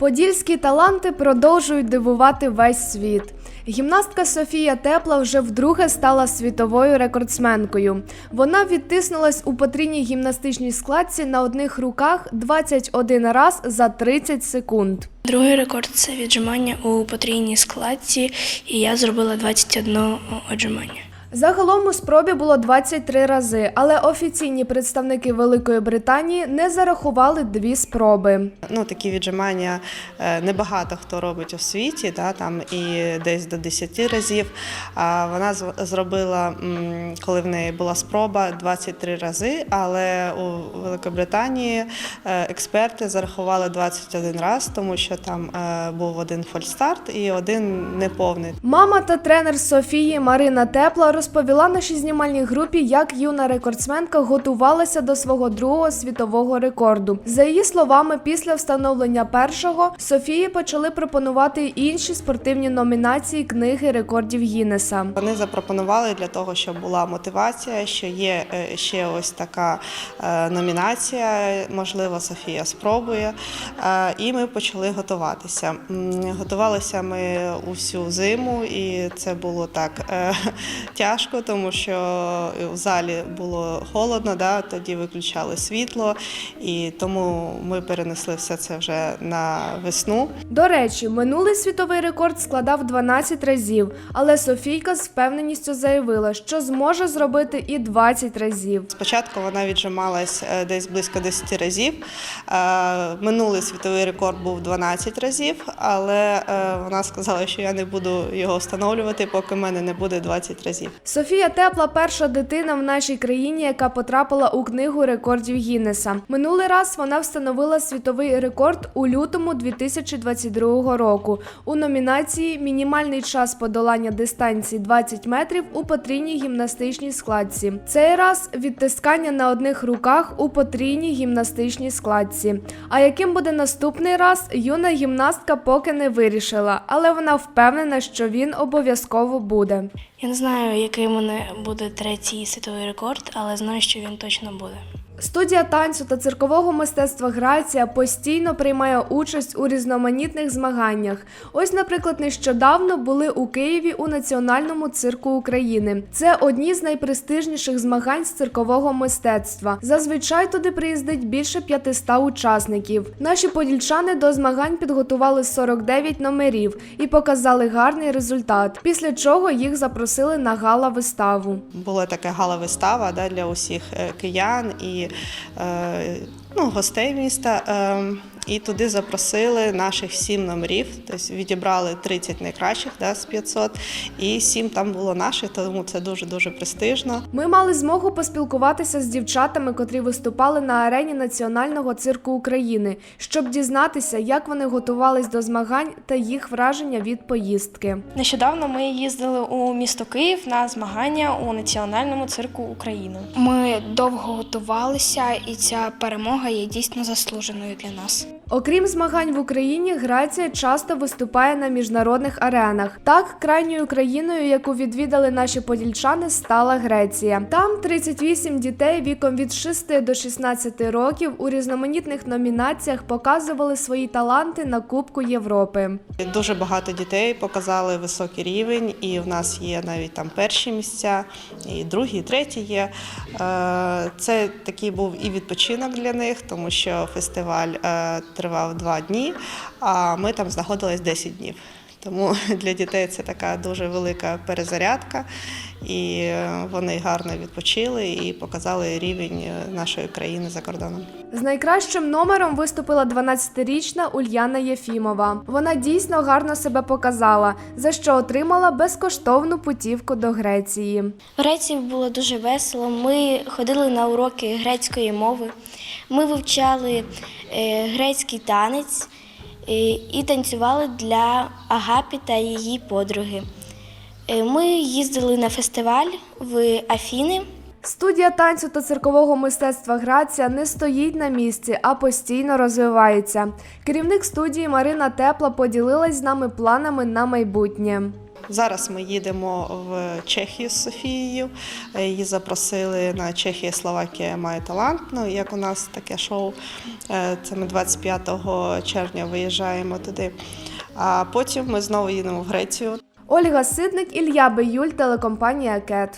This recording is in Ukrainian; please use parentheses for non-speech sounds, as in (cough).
Подільські таланти продовжують дивувати весь світ. Гімнастка Софія Тепла вже вдруге стала світовою рекордсменкою. Вона відтиснулась у потрійній гімнастичній складці на одних руках 21 раз за 30 секунд. Другий рекорд це віджимання у потрійній складці, і я зробила 21 віджимання. Загалом у спробі було 23 рази, але офіційні представники Великої Британії не зарахували дві спроби. Ну, такі віджимання е, небагато хто робить у світі, да, там і десь до 10 разів. А вона зробила, коли в неї була спроба, 23 рази, але у Великобританії е, експерти зарахували 21 раз, тому що там е, був один фольстарт і один неповний. Мама та тренер Софії Марина Тепла розповіла нашій знімальній групі, як юна рекордсменка готувалася до свого другого світового рекорду. За її словами, після встановлення першого Софії почали пропонувати інші спортивні номінації книги рекордів Гіннеса. Вони запропонували для того, щоб була мотивація, що є е, ще ось така е, номінація, можливо, Софія спробує. Е, І ми почали готуватися. Готувалися ми усю зиму, і це було так тяжко, тому що в залі було холодно, да, тоді виключали світло, і тому ми перенесли все це вже на весну. До речі, минулий світовий рекорд складав 12 разів, але Софійка з впевненістю заявила, що зможе зробити і 20 разів. Спочатку вона віджималась е, десь близько 10 разів. Е, Минулий світовий рекорд був 12 разів, але е, вона сказала, що я не буду його встановлювати, поки в мене не буде 20 разів. Софія Тепла перша дитина в нашій країні, яка потрапила у книгу рекордів Гіннеса. Минулий раз вона встановила світовий рекорд у лютому 2022 року у номінації Мінімальний час подолання дистанції 20 метрів у потрійній гімнастичній складці. Цей раз відтискання на одних руках у потрійній гімнастичній складці. А яким буде наступний раз, юна гімнастка поки не вирішила, але вона впевнена, що він обов'язково буде. Я не знаю, який мене буде третій світовий рекорд, але знаю, що він точно буде. Студія танцю та циркового мистецтва Грація постійно приймає участь у різноманітних змаганнях. Ось, наприклад, нещодавно були у Києві у Національному цирку України. Це одні з найпрестижніших змагань з циркового мистецтва. Зазвичай туди приїздить більше 500 учасників. Наші подільчани до змагань підготували 49 номерів і показали гарний результат. Після чого їх запросили на гала-виставу. Була така гала-вистава да, для усіх е, киян і ну, гостей міста. І туди запросили наших сім номерів, тобто відібрали 30 найкращих да, з 500, і сім там було наших, тому це дуже-дуже престижно. Ми мали змогу поспілкуватися з дівчатами, котрі виступали на арені Національного цирку України, щоб дізнатися, як вони готувались до змагань та їх враження від поїздки. Нещодавно ми їздили у місто Київ на змагання у Національному цирку України. Ми довго готувалися, і ця перемога є дійсно заслуженою для нас. Окрім змагань в Україні, Грація часто виступає на міжнародних аренах. Так, крайньою країною, яку відвідали наші подільчани, стала Греція. Там 38 дітей віком від 6 до 16 років у різноманітних номінаціях показували свої таланти на Кубку Європи. Дуже багато дітей показали високий рівень, і в нас є навіть там перші місця, і другі, і треті є. Е, Це такий був і відпочинок для них, тому що фестиваль е, тривав два дні, а ми там знаходились 10 днів. Тому (laughs) для дітей це така дуже велика перезарядка, і е, вони гарно відпочили і показали рівень е, нашої країни за кордоном. З найкращим номером виступила 12-річна Ульяна Єфімова. Вона дійсно гарно себе показала, за що отримала безкоштовну путівку до Греції. В Греції було дуже весело. Ми ходили на уроки грецької мови. Ми вивчали е, грецький танець і танцювали для Агапі та її подруги. Е, Ми їздили на фестиваль в Афіни. Студія танцю та циркового мистецтва Грація не стоїть на місці, а постійно розвивається. Керівник студії Марина Тепла поділилась з нами планами на майбутнє. Зараз ми їдемо в Чехію з Софією. Е, Її запросили на Чехія Словакія має талант. Ну як у нас таке шоу. Е, Це ми 25 червня виїжджаємо туди. А потім ми знову їдемо в Грецію. Ольга Сидник, Ілля Биюль, телекомпанія Кет.